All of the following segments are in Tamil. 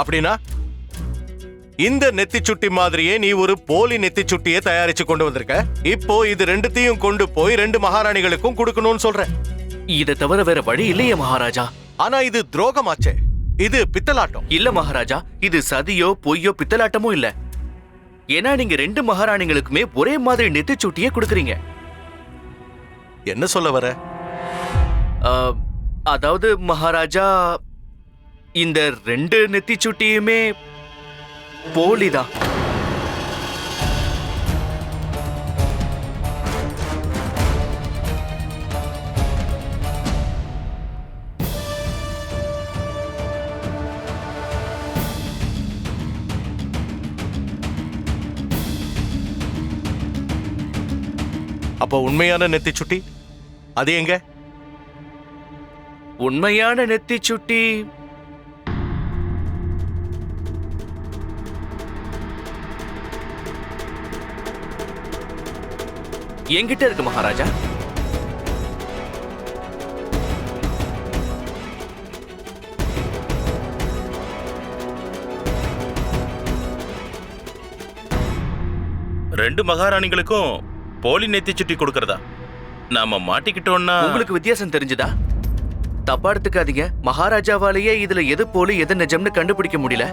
அப்படின்னா இந்த நெத்திச்சுட்டி மாதிரியே நீ ஒரு போலி நெத்திச்சுட்டியை தயாரிச்சு கொண்டு வந்திருக்க. இப்போ இது ரெண்டுத்தையும் கொண்டு போய் ரெண்டு மகாராணிகளுக்கும் கொடுக்கணும்னு சொல்ற. இதை தவிர வேற வழி இல்லையே மகாராஜா. ஆனா இது துரோகமாச்சே. இது பித்தலாட்டம். இல்ல மகாராஜா இது சதியோ பொய்யோ பித்தலாட்டமோ இல்ல. ஏன்னா நீங்க ரெண்டு மகாராணிகளுக்குமே ஒரே மாதிரி நெத்திச்சூட்டியே கொடுக்குறீங்க. என்ன சொல்ல வர? அதாவது மகாராஜா இந்த ரெண்டு நெத்திச்சுட்டியுமே போலிதான் அப்போ உண்மையான நெத்திச்சுட்டி? அது எங்க? உண்மையான நெத்திச்சுட்டி என்கிட்ட இருக்கு மகாராஜா. ரெண்டு மகாராணிகளுக்கும் போலி நெத்தி சுட்டி கொடுக்கறதா? நாம மாட்டிக்கிட்டோம்னா உங்களுக்கு வித்தியாசம் தெரிஞ்சுதா? தப்பா எடுத்துக்காதீங்க. மகாராஜாவாலேயே இதுல எது போலி எது நிஜம்னு கண்டுபிடிக்க முடியல.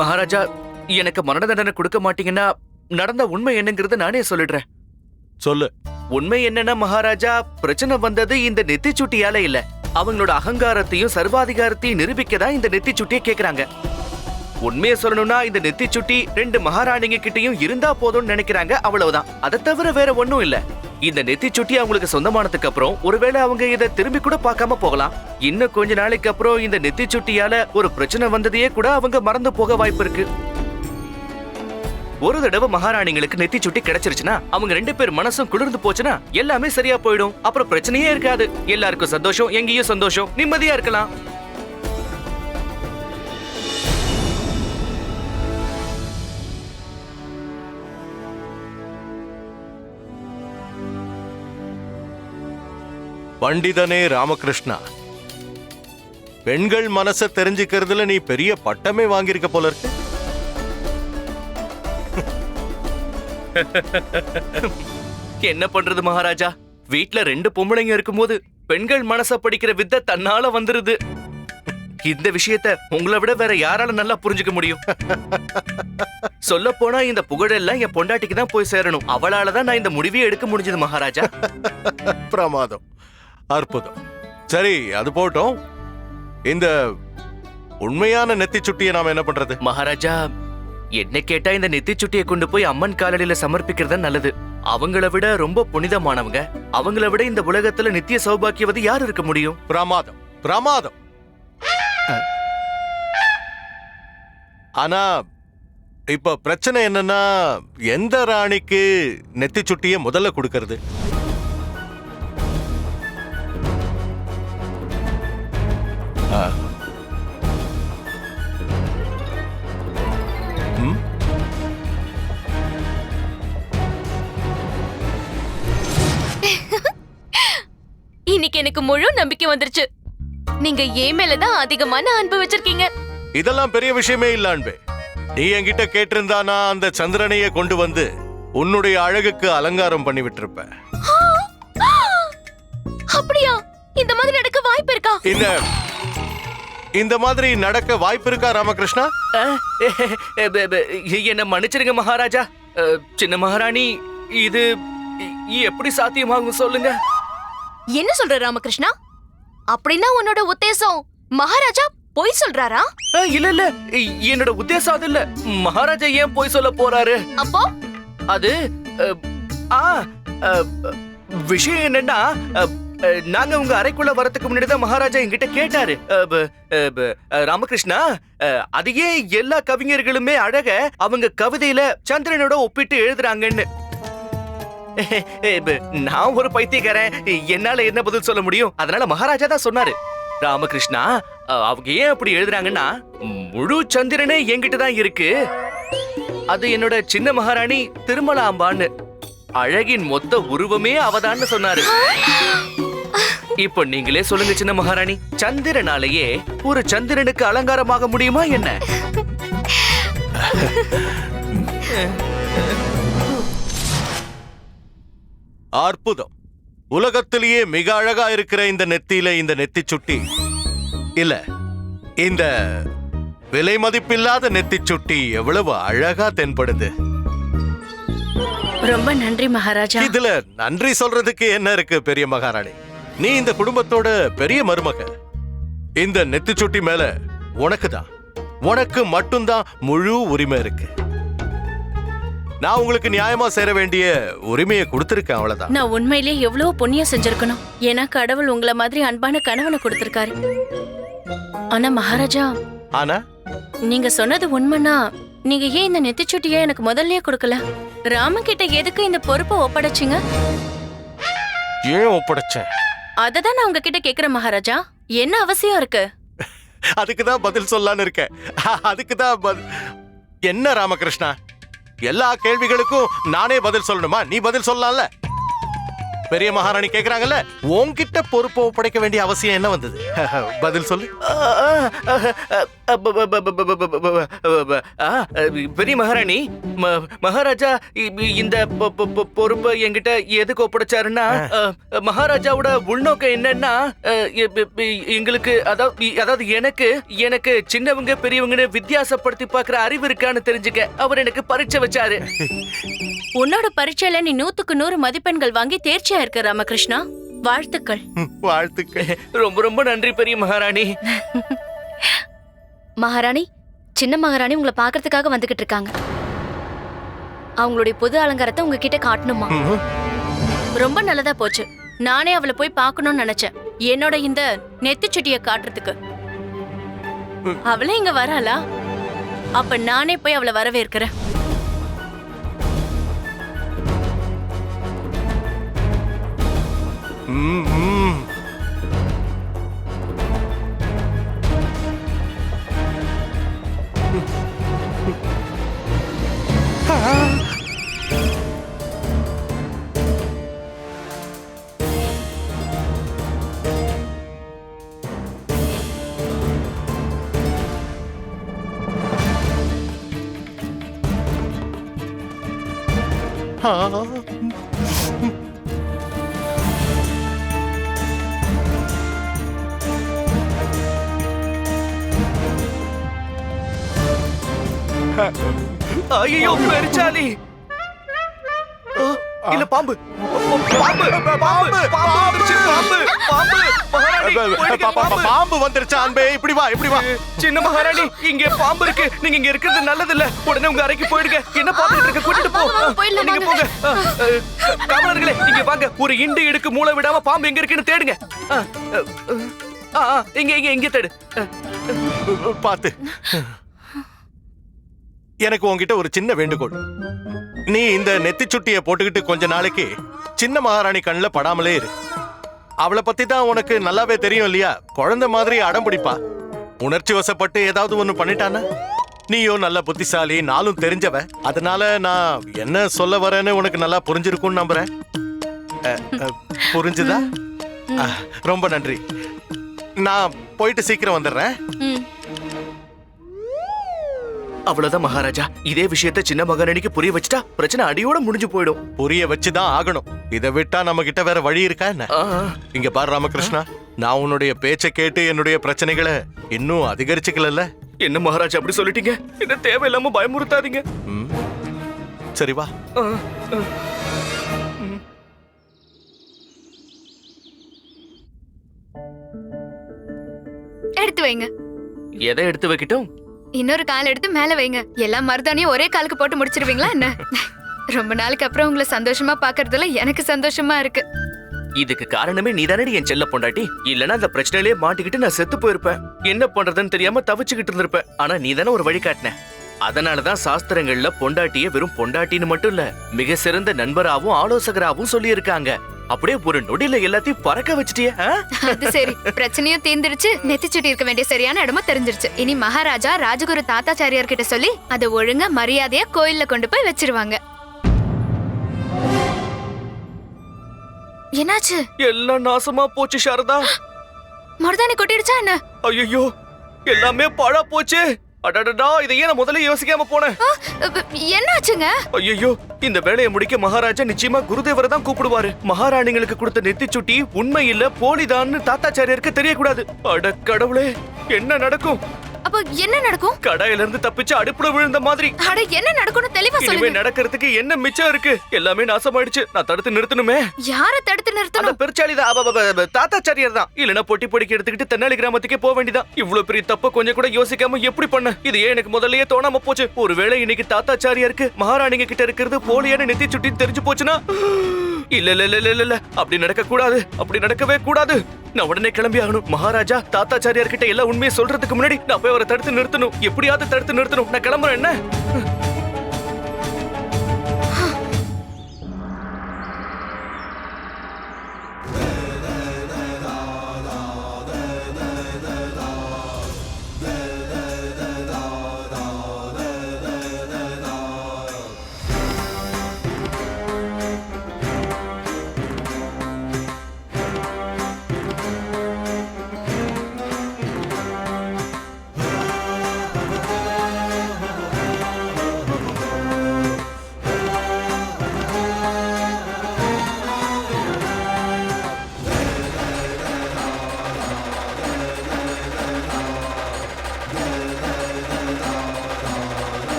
மகாராஜா எனக்கு மரண தண்டனை கொடுக்க மாட்டீங்கன்னா நடந்த உண்மை என்னங்கிறத நானே சொல்லிடுறேன். சொல்லு. உண்மை என்னன்னா மகாராஜா பிரச்சனை வந்தது இந்த நெத்திச்சுட்டியால இல்ல. அவங்களோட அகங்காரத்தையும் சர்வாதிகாரத்தையும் நிரூபிக்க தான் இந்த நெத்திச்சுட்டியை கேக்குறாங்க. உண்மையை சொல்லணும்னா இந்த நெத்திச்சுட்டி ரெண்டு மகாராணிங்க கிட்டயும் இருந்தா போதும்னு நினைக்கிறாங்க அவ்வளவுதான். அதை தவிர வேற ஒண்ணும் இல்ல. இந்த நெத்திச்சுட்டி அவங்களுக்கு சொந்தமானதுக்கு அப்புறம் ஒருவேளை அவங்க இதை திரும்பி கூட பார்க்காம போகலாம். இன்னும் கொஞ்ச நாளைக்கு அப்புறம் இந்த நெத்திச்சுட்டியால ஒரு பிரச்சனை வந்ததையே கூட அவங்க மறந்து போக வாய்ப்பு இருக்கு. ஒரு தடவை மகாராணிங்களுக்கு நெத்தி சுட்டி கிடைச்சிருச்சுன்னா அவங்க ரெண்டு பேர் மனசும் குளிர்ந்து போச்சுன்னா எல்லாமே சரியா போயிடும். அப்புறம் பிரச்சனையே இருக்காது. எல்லாருக்கும் சந்தோஷம் எங்கேயும் சந்தோஷம். நிம்மதியா இருக்கலாம். பண்டிதனே ராமகிருஷ்ணா. பெண்கள் மனச தெரிஞ்சுக்கிறதுல நீ பெரிய பட்டமே வாங்கியிருக்க போல இருக்கு. என்ன பண்றது மகாராஜா? வீட்ல ரெண்டு பொம்பளைங்க இருக்கும்போது பெண்கள் மனச படிக்கிற வித்தை தன்னால வந்துருது. இந்த விஷயத்த உங்களை விட வேற யாரால நல்லா புரிஞ்சுக்க முடியும்? சொல்ல போனா இந்த புகழெல்லாம் என் பொண்டாட்டிக்கு தான் போய் சேரணும். அவளால தான் நான் இந்த முடிவே எடுக்க முடிஞ்சது மகாராஜா. பிரமாதம். அற்புதம். சரி அது போட்டோம் இந்த உண்மையான நெத்திச்சுட்டியை நாம என்ன பண்றது? மகாராஜா என்ன கேட்டா இந்த நெத்திச்சுட்டியை கொண்டு போய் அம்மன் காலடியில சமர்ப்பிக்கிறது நல்லது. அவங்கள விட ரொம்ப புனிதமானவங்க. அவங்கள விட இந்த உலகத்துல நித்திய சௌபாக்கியவது யார் இருக்க முடியும்? பிரமாதம் பிரமாதம். ஆனா இப்ப பிரச்சனை என்னன்னா எந்த ராணிக்கு நெத்திச்சுட்டியை முதல்ல கொடுக்கறது? ஆ. இன்னைக்கு எனக்கு முழு நம்பிக்கை வந்துருச்சு. நீங்க ஏன் மேலதான் அதிகமான அன்பு வச்சிருக்கீங்க. இதெல்லாம் பெரிய விஷயமே இல்ல அன்பே. நீ என்கிட்ட கேட்டிருந்தா நான் அந்த சந்திரனையே கொண்டு வந்து உன்னுடைய அழகுக்கு அலங்காரம் பண்ணி விட்டிருப்பேன். அப்படியா? இந்த மாதிரி நடக்க வாய்ப்பு இருக்கா? இந்த இந்த மாதிரி நடக்க வாய்ப்பு இருக்கா ராமகிருஷ்ணா? என்ன மன்னிச்சிருங்க மகாராஜா. சின்ன மகாராணி இது இ- எப்படி சாத்தியமாகும் சொல்லுங்க? என்ன சொல்ற ராமகிருஷ்ணா? அப்படின்னா உன்னோட உத்தேசம் மகாராஜா பொய் சொல்றாரா? இல்ல இல்ல. என்னோட உத்தேசம் அது இல்ல. மகாராஜா ஏன் போய் சொல்ல போறாரு? அப்போ? அது ஆ விஷயம் என்னன்னா நாங்க உங்க அறைக்குள்ள வரதுக்கு முன்னாடி தான் மகாராஜா என்கிட்ட கேட்டாரு. ராமகிருஷ்ணா அஹ், அது ஏன் எல்லா கவிஞர்களுமே அழக அவங்க கவிதையில சந்திரனோட ஒப்பிட்டு எழுதுறாங்கன்னு. நான் ஒரு பைத்தியக்காரன். என்னால என்ன பதில் சொல்ல முடியும்? அதனால மகாராஜா தான் சொன்னாரு. ராமகிருஷ்ணா அவங்க ஏன் அப்படி எழுதுறாங்கன்னா முழு சந்திரனே என்கிட்ட தான் இருக்கு. அது என்னோட சின்ன மகாராணி திருமலாம்பான்னு. அழகின் மொத்த உருவமே அவதான்னு சொன்னாரு. இப்போ நீங்களே சொல்லுங்க சின்ன மகாராணி. சந்திரனாலேயே ஒரு சந்திரனுக்கு அலங்காரமாக முடியுமா என்ன? அற்புதம். உலகத்திலேயே மிக அழகா இருக்கிற இந்த நெத்தியில இந்த நெத்தி சுட்டி. இல்ல இந்த விலை மதிப்பில்லாத நெத்தி சுட்டி எவ்வளவு அழகா தென்படுது. ரொம்ப நன்றி மகாராஜா. இதுல நன்றி சொல்றதுக்கு என்ன இருக்கு பெரிய மகாராணி? நீ இந்த குடும்பத்தோட பெரிய மருமக. இந்த நெத்தி சுட்டி மேல உனக்கு தான் உனக்கு மட்டும்தான் முழு உரிமை இருக்கு. நான் உங்களுக்கு நியாயமா சேர வேண்டிய உரிமையை கொடுத்திருக்கேன் அவ்வளவுதான். நான் உண்மையிலேயே எவ்வளவு புண்ணியம் செஞ்சிருக்கணும். ஏன்னா கடவுள் உங்களை மாதிரி அன்பான கணவனை கொடுத்திருக்காரு. ஆனா மகாராஜா ஆனா? நீங்க சொன்னது உண்மைனா நீங்க ஏன் இந்த நெத்திச்சுட்டியை எனக்கு முதல்லயே கொடுக்கல? ராமகிட்ட எதுக்கு இந்த பொறுப்பை ஒப்படைச்சிங்க? ஏன் ஒப்படைச்சேன் அததான் நான் உங்ககிட்ட கேக்குறேன் மகாராஜா. என்ன அவசியம் இருக்கு? அதுக்கு தான் பதில் சொல்லலான்னு இருக்கேன். அதுக்கு தான் என்ன ராமகிருஷ்ணா? எல்லா கேள்விகளுக்கும் நானே பதில் சொல்லணுமா? நீ பதில் சொல்லலாம்ல. பெரிய மகாராணி கேக்குறாங்கல்ல உன்கிட்ட பொறுப்பை ஒப்படைக்க வேண்டிய அவசியம் என்ன வந்தது பதில் சொல்லு பெரிய மகாராணி மகாராஜா இந்த பொறுப்பை என்கிட்ட எதுக்கு ஒப்படைச்சாருன்னா மகாராஜாவோட உள்நோக்கம் என்னன்னா எங்களுக்கு அதாவது அதாவது எனக்கு எனக்கு சின்னவங்க பெரியவங்கன்னு வித்தியாசப்படுத்தி பார்க்கிற அறிவு இருக்கான்னு தெரிஞ்சுக்க அவர் எனக்கு பரீட்சை வச்சாரு உன்னோட பரீட்சையில நீ நூத்துக்கு நூறு மதிப்பெண்கள் வாங்கி தேர்ச்சியா இருக்க ராமகிருஷ்ணா. வாழ்த்துக்கள். வாழ்த்துக்கள். ரொம்ப ரொம்ப நன்றி பெரிய மகாராணி. மகாராணி சின்ன மகாராணி உங்களை பார்க்கறதுக்காக வந்துகிட்டு இருக்காங்க. அவங்களுடைய புது அலங்காரத்தை உங்ககிட்ட காட்டணுமா. ரொம்ப நல்லதா போச்சு. நானே அவளை போய் பார்க்கணும்னு நினைச்சேன். என்னோட இந்த நெத்திச்சுட்டிய காட்டுறதுக்கு. அவளே இங்க வராளா? அப்ப நானே போய் அவளை வரவேற்கிறேன். Mm-hmm. ஐயோ பெருச்சாலி. ஆ, இல்ல பாம்பு. பாம்பு பாம்பு பாம்பு வந்துருச்சு, பாம்பு. பாம்பு பாம்பு. பாம்பு வந்துருச்சா அன்பே. இப்படி வா இப்படி வா. சின்ன மகாராணி இங்க பாம்பு இருக்கு. நீங்க இங்க இருக்கிறது நல்லது இல்ல உடனே உங்க அறைக்கு போயிடுங்க. என்ன பாத்துட்டு இருக்க? கூட்டிட்டு போ. நீங்க போங்க. காவலர்களே இங்க வாங்க. ஒரு இண்டு இடுக்கு மூளை விடாம பாம்பு எங்க இருக்குன்னு தேடுங்க. இங்க இங்க இங்க தேடு. பாத்து எனக்கு உன்கிட்ட ஒரு சின்ன வேண்டுகோள். நீ இந்த நெத்தி சுட்டிய போட்டுக்கிட்டு கொஞ்ச நாளைக்கு சின்ன மகாராணி கண்ணுல படாமலே இரு. அவளை பத்தி தான் உனக்கு நல்லாவே தெரியும் இல்லையா? குழந்தை மாதிரி அடம் பிடிப்பா. உணர்ச்சி வசப்பட்டு ஏதாவது ஒண்ணு பண்ணிட்டானா? நீயும் நல்ல புத்திசாலி நாளும் தெரிஞ்சவ. அதனால நான் என்ன சொல்ல வரேன்னு உனக்கு நல்லா புரிஞ்சிருக்கும்னு நம்புறேன். புரிஞ்சுதா? ரொம்ப நன்றி. நான் போயிட்டு சீக்கிரம் வந்துடுறேன். அவ்வளவுதான் மகாராஜா. இதே விஷயத்த சின்ன மகாராணிக்கு புரிய வச்சுட்டா பிரச்சனை அடியோட முடிஞ்சு போயிடும். புரிய வச்சுதான் ஆகணும். இதை விட்டா நம்ம கிட்ட வேற வழி இருக்கா என்ன? இங்க பாரு ராமகிருஷ்ணா நான் உன்னுடைய பேச்சை கேட்டு என்னுடைய பிரச்சனைகளை இன்னும் அதிகரிச்சுக்கல என்ன மகாராஜா அப்படி சொல்லிட்டீங்க? என்ன தேவையில்லாம பயமுறுத்தாதீங்க. சரி வா. எடுத்து வைங்க. எதை எடுத்து வைக்கட்டும்? இன்னொரு கால் எடுத்து மேல வைங்க. எல்லா மருதாணியும் ஒரே காலுக்கு போட்டு முடிச்சிருவீங்களா என்ன? ரொம்ப நாளுக்கு அப்புறம் உங்களை சந்தோஷமா பாக்குறதுல எனக்கு சந்தோஷமா இருக்கு. இதுக்கு காரணமே நீ தானடி என் செல்ல பொண்டாட்டி? இல்லனா அந்த பிரச்சனையிலே மாட்டிக்கிட்டு நான் செத்து போயிருப்பேன். என்ன பண்றதுன்னு தெரியாம தவிச்சுக்கிட்டு இருந்திருப்பேன். ஆனா நீ தானே ஒரு வழி காட்டின. அதனாலதான் சாஸ்திரங்கள்ல பொண்டாட்டிய வெறும் பொண்டாட்டின்னு மட்டும் இல்ல மிக சிறந்த நண்பராகவும் ஆலோசகராகவும் சொல்லியிருக்காங்க. அப்படியே ஒரு நொடியில எல்லாத்தையும் பறக்க வச்சிட்டியே? அது சரி. பிரச்சனையும் தீர்ந்துருச்சு நெத்திச்சுட்டி இருக்க வேண்டிய சரியான இடமும் தெரிஞ்சிருச்சு. இனி மகாராஜா ராஜகுரு தாத்தாச்சாரியார் கிட்ட சொல்லி அதை ஒழுங்கா மரியாதையா கோயில்ல கொண்டு போய் வச்சிருவாங்க. என்னாச்சு? எல்லாம் நாசமா போச்சு சாரதா. மருதாணி கொட்டிடுச்சா என்ன? ஐயோ எல்லாமே பாழா போச்சு. அடடடா இதை ஏன் முதல்ல யோசிக்காம போனேன்? என்னாச்சுங்க? ஐயோ இந்த வேலையை முடிக்க மகாராஜா நிச்சயமா குருதேவரை தான் கூப்பிடுவாரு. மகாராணிங்களுக்கு கொடுத்த நெத்திச்சுட்டி உண்மை இல்ல போலிதான்னு தாத்தாச்சாரியருக்கு தெரியக்கூடாது. அட கடவுளே என்ன நடக்கும்? அப்ப என்ன நடக்கும்? கடாயில இருந்து தப்பிச்சு அடுப்புல விழுந்த மாதிரி. அட என்ன நடக்கும்னு தெளிவா சொல்லுங்க. நடக்கிறதுக்கு என்ன மிச்சம் இருக்கு? எல்லாமே நாசமாயிடுச்சு. நான் தடுத்து நிறுத்தணுமே. யார தடுத்து அந்த நிறுத்தணும் பெருச்சாளி தான். தாத்தாச்சாரியார் தான். இல்லனா பொட்டி பொடிக்கு எடுத்துக்கிட்டு தென்னாலி கிராமத்துக்கே போக வேண்டியதான் இவ்வளவு பெரிய தப்ப கொஞ்சம் கூட யோசிக்காம எப்படி பண்ண? இது ஏன் எனக்கு முதல்லயே தோணாம போச்சு? ஒருவேளை இன்னைக்கு தாத்தாச்சாரியாருக்கு மகாராணிங்க கிட்ட இருக்கிறது போலியான நெத்தி சுட்டி தெரிஞ்சு போச்சுன்னா? இல்ல இல்ல இல்ல இல்ல இல்ல. அப்படி நடக்க கூடாது அப்படி நடக்கவே கூடாது. நான் உடனே கிளம்பி ஆகணும் மகாராஜா தாத்தாச்சாரியார் கிட்ட எல்லா உண்மையை சொல்றதுக்கு முன்னாடி நான் போய் அவரை தடுத்து நிறுத்தணும். எப்படியாவது தடுத்து நிறுத்தணும். நான் கிளம்புறேன் என்ன?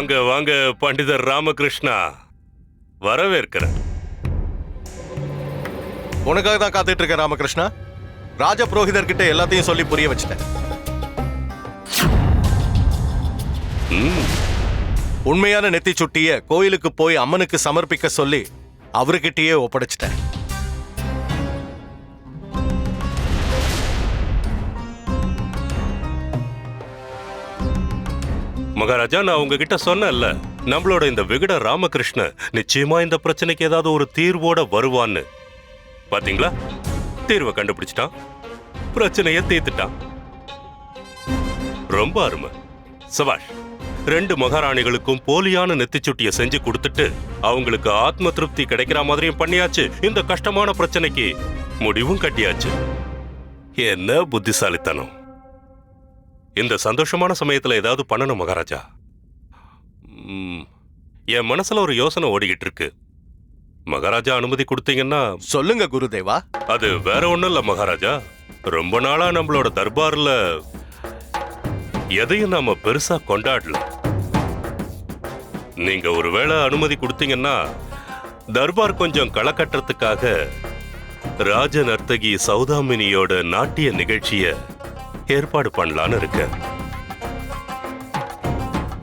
வாங்க வாங்க பண்டிதர் ராமகிருஷ்ணா. வரவேற்கிறேன். உனக்காக தான் காத்துட்டு இருக்கேன் ராமகிருஷ்ணா. ராஜ புரோகிதர் கிட்ட எல்லாத்தையும் சொல்லி புரிய வச்சுட்டேன். உண்மையான நெத்தி சுட்டிய கோயிலுக்கு போய் அம்மனுக்கு சமர்ப்பிக்க சொல்லி அவர்கிட்டயே ஒப்படைச்சிட்டேன். மகாராஜா நான் உங்ககிட்ட சொன்னேன்ல நம்மளோட இந்த விகட ராமகிருஷ்ண நிச்சயமா இந்த பிரச்சனைக்கு ஏதாவது ஒரு தீர்வோட வருவான்னு. பாத்தீங்களா? தீர்வை கண்டுபிடிச்சிட்டான். பிரச்சனைய தீர்த்துட்டான். ரொம்ப அருமை. சபாஷ் ரெண்டு மகாராணிகளுக்கும் போலியான நெத்திச்சுட்டியை செஞ்சு கொடுத்துட்டு அவங்களுக்கு ஆத்ம திருப்தி கிடைக்கிற மாதிரியும் பண்ணியாச்சு. இந்த கஷ்டமான பிரச்சனைக்கு முடிவும் கட்டியாச்சு. என்ன புத்திசாலித்தனம். இந்த சந்தோஷமான சமயத்துல ஏதாவது பண்ணணும் மகாராஜா. ம், என் மனசுல ஒரு யோசனை ஓடிக்கிட்டு இருக்கு மகாராஜா அனுமதி கொடுத்தீங்கன்னா சொல்லுங்க குருதேவா. அது வேற ஒண்ணும் இல்ல மகாராஜா. ரொம்ப நாளா நம்மளோட தர்பார்ல எதையும் நாம பெருசா கொண்டாடல. நீங்க ஒருவேளை அனுமதி கொடுத்தீங்கன்னா தர்பார் கொஞ்சம் களை கட்டுறதுக்காக ராஜ நர்த்தகி சௌதாமினியோட நாட்டிய நிகழ்ச்சிய ஏற்பாடு பண்ணலான்னு இருக்கேன்.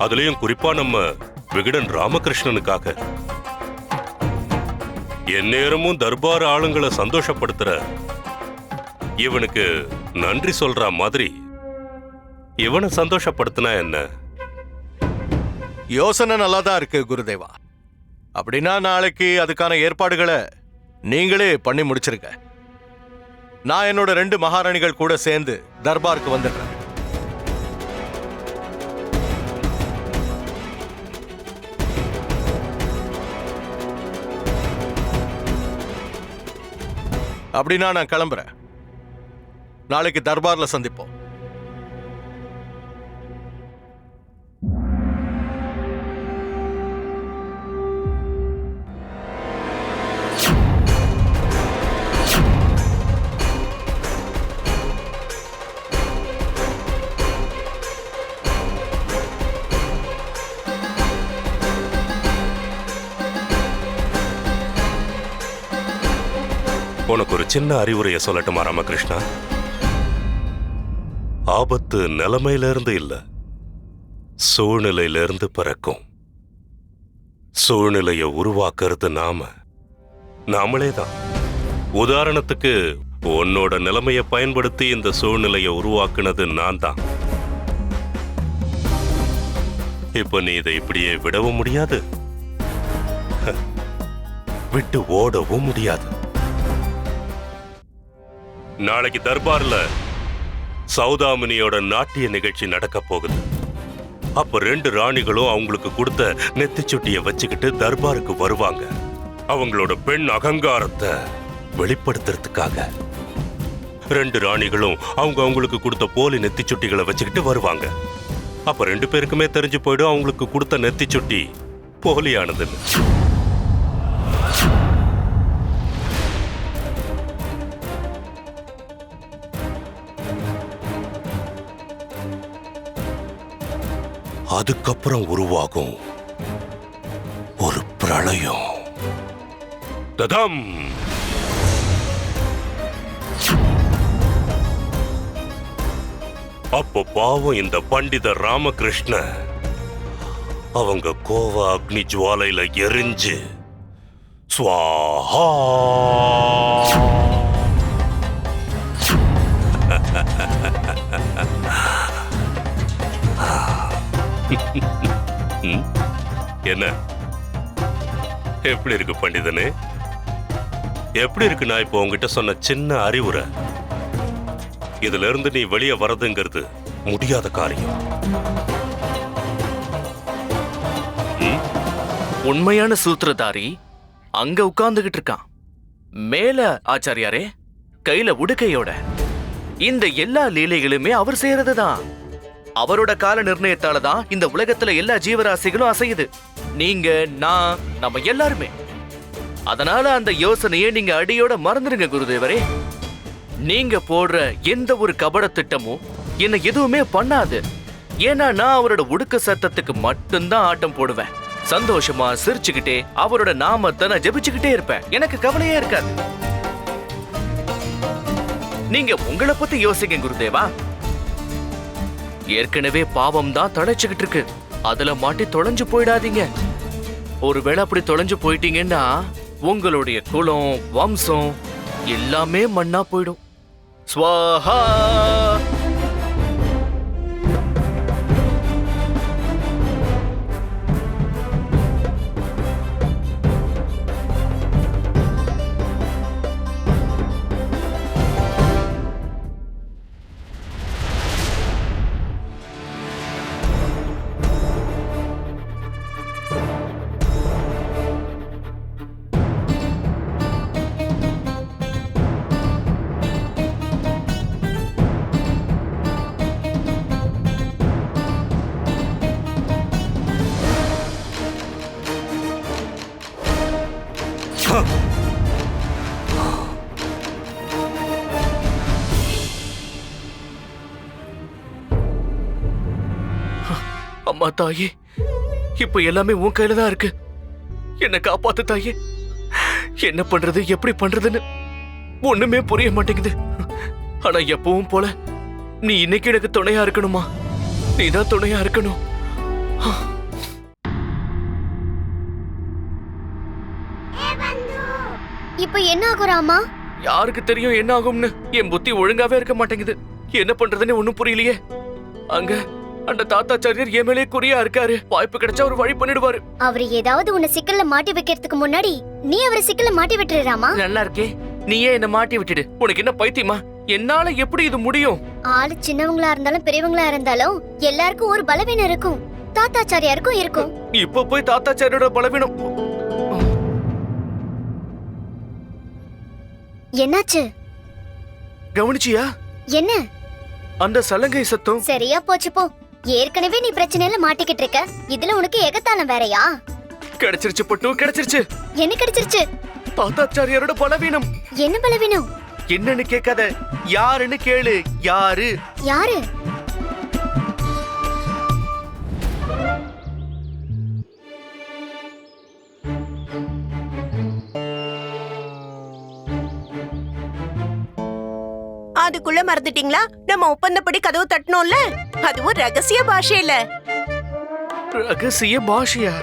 அதுலயும் குறிப்பா நம்ம விகடன் ராமகிருஷ்ணனுக்காக. எந்நேரமும் தர்பார் ஆளுங்களை சந்தோஷப்படுத்துற இவனுக்கு நன்றி சொல்ற மாதிரி இவனை சந்தோஷப்படுத்தினா என்ன? யோசனை நல்லா தான் இருக்கு குருதேவா. அப்படின்னா நாளைக்கு அதுக்கான ஏற்பாடுகளை நீங்களே பண்ணி முடிச்சிருங்க. நான் என்னோட ரெண்டு மகாராணிகள் கூட சேர்ந்து தர்பாருக்கு வந்துடுறேன் அப்படின்னா நான் கிளம்புறேன். நாளைக்கு தர்பாரில் சந்திப்போம். சின்ன அறிவுரையை சொல்லட்டுமா ராமகிருஷ்ணா? ஆபத்து நிலைமையில இருந்து இல்ல. இருந்து பிறக்கும். சூழ்நிலையை உருவாக்குறது நாம. நாமளே தான். உதாரணத்துக்கு உன்னோட நிலைமையை பயன்படுத்தி இந்த சூழ்நிலையை உருவாக்குனது நான் தான். இப்ப நீ இதை இப்படியே விடவும் முடியாது. விட்டு ஓடவும் முடியாது. நாளைக்கு தர்பார்ல சௌதாமினியோட நாட்டிய நிகழ்ச்சி நடக்க போகுது. அப்ப ரெண்டு ராணிகளும் அவங்களுக்கு கொடுத்த நெத்திச்சுட்டிய வச்சுக்கிட்டு தர்பாருக்கு வருவாங்க. அவங்களோட பெண் அகங்காரத்தை வெளிப்படுத்துறதுக்காக. ரெண்டு ராணிகளும் அவங்க அவங்களுக்கு கொடுத்த போலி நெத்திச்சுட்டிகளை வச்சுக்கிட்டு வருவாங்க. அப்ப ரெண்டு பேருக்குமே தெரிஞ்சு போயிடும் அவங்களுக்கு கொடுத்த நெத்திச்சுட்டி போலியானதுன்னு. அதுக்கப்புறம் உருவாகும் ஒரு பிரளயம். ததம். அப்போ பாவம் இந்த பண்டித ராமகிருஷ்ண. அவங்க கோவா அக்னி ஜுவாலையில எரிஞ்சு சுவாஹா எப்படி இருக்கு பண்டிதனே? எப்படி இருக்கு நான் இப்போ உங்ககிட்ட சொன்ன சின்ன அறிவுரை? இதுல இருந்து நீ வெளியே வர்றதுங்கிறது முடியாத காரியம். உண்மையான சூத்திரதாரி அங்க உட்கார்ந்துகிட்டு இருக்கான். மேல ஆச்சாரியாரே கையில உடுக்கையோட. இந்த எல்லா லீலைகளுமே அவர் செய்யறதுதான். அவரோட கால நிர்ணயத்தால தான் இந்த உலகத்துல எல்லா ஜீவராசிகளும் அசையுது. நீங்க நான் நம்ம எல்லாருமே. அதனால அந்த யோசனையை நீங்க அடியோட மறந்துடுங்க குருதேவரே. நீங்க போடுற எந்த ஒரு கபட திட்டமும் என்ன எதுவுமே பண்ணாது. ஏன்னா நான் அவரோட உடுக்க சத்தத்துக்கு மட்டும்தான் ஆட்டம் போடுவேன். சந்தோஷமா சிரிச்சுக்கிட்டே அவரோட நாமத்தை நான் ஜெபிச்சுக்கிட்டே இருப்பேன். எனக்கு கவலையே இருக்காது. நீங்க உங்களை பத்தி யோசிங்க குருதேவா. ஏற்கனவே பாவம் தான் தொலைச்சுக்கிட்டு இருக்கு. அதுல மாட்டி தொலைஞ்சு போயிடாதீங்க. ஒருவேளை அப்படி தொலைஞ்சு போயிட்டீங்கன்னா உங்களுடைய குலம் வம்சம் எல்லாமே மண்ணா போயிடும். ஸ்வாஹா! அம்மா தாயே. இப்ப எல்லாமே உன் கையில தான் இருக்கு. என்ன காப்பாத்து தாயே. என்ன பண்றது எப்படி பண்றதுன்னு ஒண்ணுமே புரிய மாட்டேங்குது. ஆனா எப்பவும் போல நீ இன்னைக்கு எனக்கு துணையா இருக்கணுமா? நீ தான் துணையா இருக்கணும். இப்போ என்ன ஆகும் ராமா யாருக்கு தெரியும் என்ன ஆகும்னு? என் புத்தி ஒழுங்காவே இருக்க மாட்டேங்குது. என்ன பண்றதுன்னு ஒண்ணும் புரியலையே. அங்க அந்த தாத்தாச்சாரியர் என் மேலே குறியா இருக்காரு. வாய்ப்பு கிடைச்சா ஒரு வழி பண்ணிடுவாரு. அவர் ஏதாவது உன்னை சிக்கல்ல மாட்டி வைக்கிறதுக்கு முன்னாடி நீ அவரை சிக்கல்ல மாட்டி விட்டுரு ராமா. நல்லா இருக்கே. நீயே என்ன மாட்டி விட்டுடு. உனக்கு என்ன பைத்தியமா? என்னால எப்படி இது முடியும்? ஆளு சின்னவங்களா இருந்தாலும் பெரியவங்களா இருந்தாலும் எல்லாருக்கும் ஒரு பலவீனம் இருக்கும். தாத்தாச்சாரியாருக்கும் இருக்கும். இப்ப போய் தாத்தாச்சாரியோட பலவீனம். என்னாச்சு? கவனிச்சியா? என்ன? அந்த சலங்கை சத்தம். சரியா போச்சு போ. ஏற்கனவே நீ பிரச்சனையில மாட்டிக்கிட்டு இருக்க. இதுல உனக்கு எகத்தாளம் வேறயா? கிடைச்சிருச்சு பட்டு கிடைச்சிருச்சு. என்ன கிடைச்சிருச்சு? தாத்தாச்சாரியாரோட பலவீனம். என்ன பலவீனம்? என்னன்னு கேட்காத. யாருன்னு கேளு. யாரு? யாரு? அதுக்குள்ள மறந்துட்டீங்களா? நம்ம ஒப்பந்தப்படி கதவு தட்டணும்ல? அதுவும் ரகசிய பாஷையில. ரகசிய பாஷையா?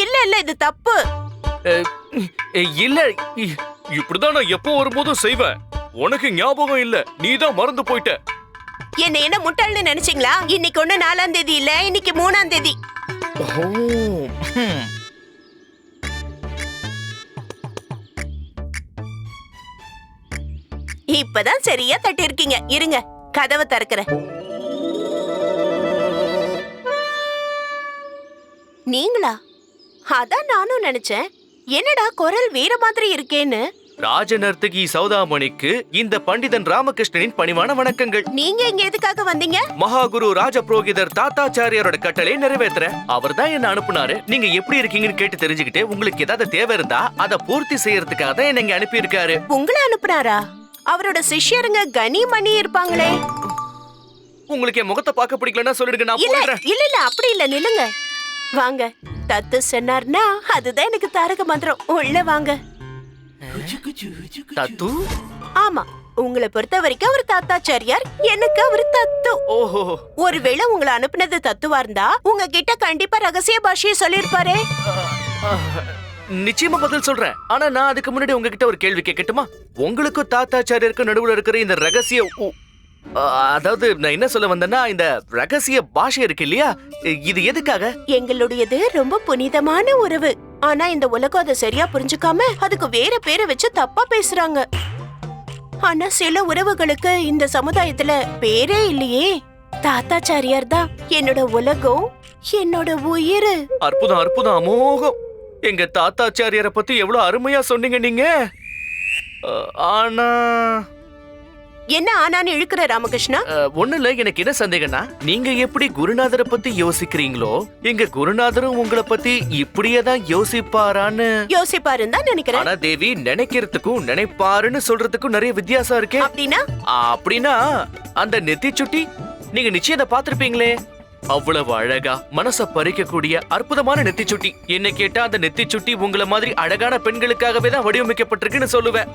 இல்ல இல்ல இது தப்பு. இல்ல இப்படிதான் நான் எப்போ வரும்போதும் செய்வேன். உனக்கு ஞாபகம் இல்ல நீ தான் மறந்து போயிட்ட. என்ன என்ன முட்டாள்னு நினைச்சீங்களா? இன்னைக்கு ஒண்ணு நாலாம் தேதி இல்ல இன்னைக்கு மூணாம் தேதி. ஓ இப்பதான் சரியா தட்டி இருக்கீங்க இருங்க கதவை திறக்கிறேன். நீங்களா? அதான் நானும் நினைச்சேன். என்னடா குரல் வேற மாதிரி இருக்கேன்னு? ராஜ நர்த்தகி சௌதாமணிக்கு இந்த பண்டிதன் ராமகிருஷ்ணனின் பணிவான வணக்கங்கள். நீங்க இங்க எதுக்காக வந்தீங்க? மகாகுரு ராஜ புரோகிதர் தாத்தாச்சாரியாரோட கட்டளை நிறைவேத்துறேன் அவர் தான் என்ன அனுப்புனாரு. நீங்க எப்படி இருக்கீங்கன்னு கேட்டு தெரிஞ்சுக்கிட்டு உங்களுக்கு ஏதாவது தேவை இருந்தா அதை பூர்த்தி செய்யறதுக்காக தான் என்ன இங்க அனுப்பியிருக்காரு. உங்களை அனுப்புனாரா? அவரோட சிஷ்யருங்க கனி மணி இருப்பாங்களே. உங்களுக்கு என் முகத்தை பார்க்க பிடிக்கலன்னா சொல்லிடுங்க நான் இல்ல போயிடுறேன். இல்ல இல்ல அப்படி இல்ல நில்லுங்க. வாங்க தத்து சொன்னார்னா அதுதான் எனக்கு தாரக மந்திரம். உள்ள வாங்க. தத்து? ஆமா உங்களை பொறுத்த வரைக்கும் அவர் தாத்தாச்சாரியார் எனக்கு அவர் தத்து. ஓஹோ. ஒருவேளை உங்களை அனுப்புனது தத்துவா இருந்தா உங்ககிட்ட கண்டிப்பா ரகசிய பாஷையை சொல்லிருப்பாரே ஆஹ், நிச்சயமா பதில் சொல்றேன். ஆனா நான் அதுக்கு முன்னாடி உங்ககிட்ட ஒரு கேள்வி கேட்கட்டுமா? உங்களுக்கும் தாத்தாச்சாரியருக்கும் நடுவுல இருக்கிற இந்த ரகசிய அதாவது நான் என்ன சொல்ல வந்தேன்னா இந்த ரகசிய பாஷை இருக்கு இல்லையா? இது எதுக்காக? எங்களுடையது ரொம்ப புனிதமான உறவு. ஆனா இந்த உலகம் அதை சரியா புரிஞ்சுக்காம அதுக்கு வேற பேரை வச்சு தப்பா பேசுறாங்க. ஆனா சில உறவுகளுக்கு இந்த சமுதாயத்துல பேரே இல்லையே. தாத்தாச்சாரியார் தான் என்னோட உலகம் என்னோட உயிர். அற்புதம் அற்புதம் அமோகம். எங்க தாத்தாச்சாரியரை பத்தி எவ்வளவு அருமையா சொன்னீங்க நீங்க? ஆனா என்ன ஆனான்னு இழுக்கிற ராமகிருஷ்ணா? இல்ல எனக்கு என்ன சந்தேகம்னா நீங்க எப்படி குருநாதரை பத்தி யோசிக்கிறீங்களோ எங்க குருநாதரும் உங்களை பத்தி இப்படியே தான் யோசிப்பாரான்னு. யோசிப்பாருன்னு தான் நினைக்கிறேன். ஆனா தேவி நினைக்கிறதுக்கும் நினைப்பாருன்னு சொல்றதுக்கும் நிறைய வித்தியாசம் இருக்கே. அப்படின்னா? அப்படின்னா அந்த நெத்தி சுட்டி நீங்க நிச்சயம் அதை பார்த்திருப்பீங்களே. அவ்வளவு அழகா மனச பறிக்கக்கூடிய அற்புதமான நெத்தி சுட்டி என்ன கேட்டா அந்த நெத்திச்சுட்டி உங்களை உங்கள மாதிரி அழகான பெண்களுக்காகவே தான் வடிவமைக்கப்பட்டிருக்குன்னு சொல்லுவேன்.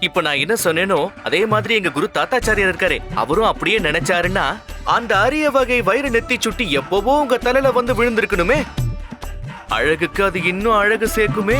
இப்ப நான் என்ன சொன்னேனோ அதே மாதிரி எங்க குரு தாத்தாச்சாரியார் இருக்காரு. அவரும் அப்படியே நினைச்சாருன்னா அந்த அரிய வகை வயிறு நெத்தி சுட்டி எப்பவோ உங்க தலையில வந்து விழுந்திருக்கணுமே. அழகுக்கு அது இன்னும் அழகு சேர்க்குமே.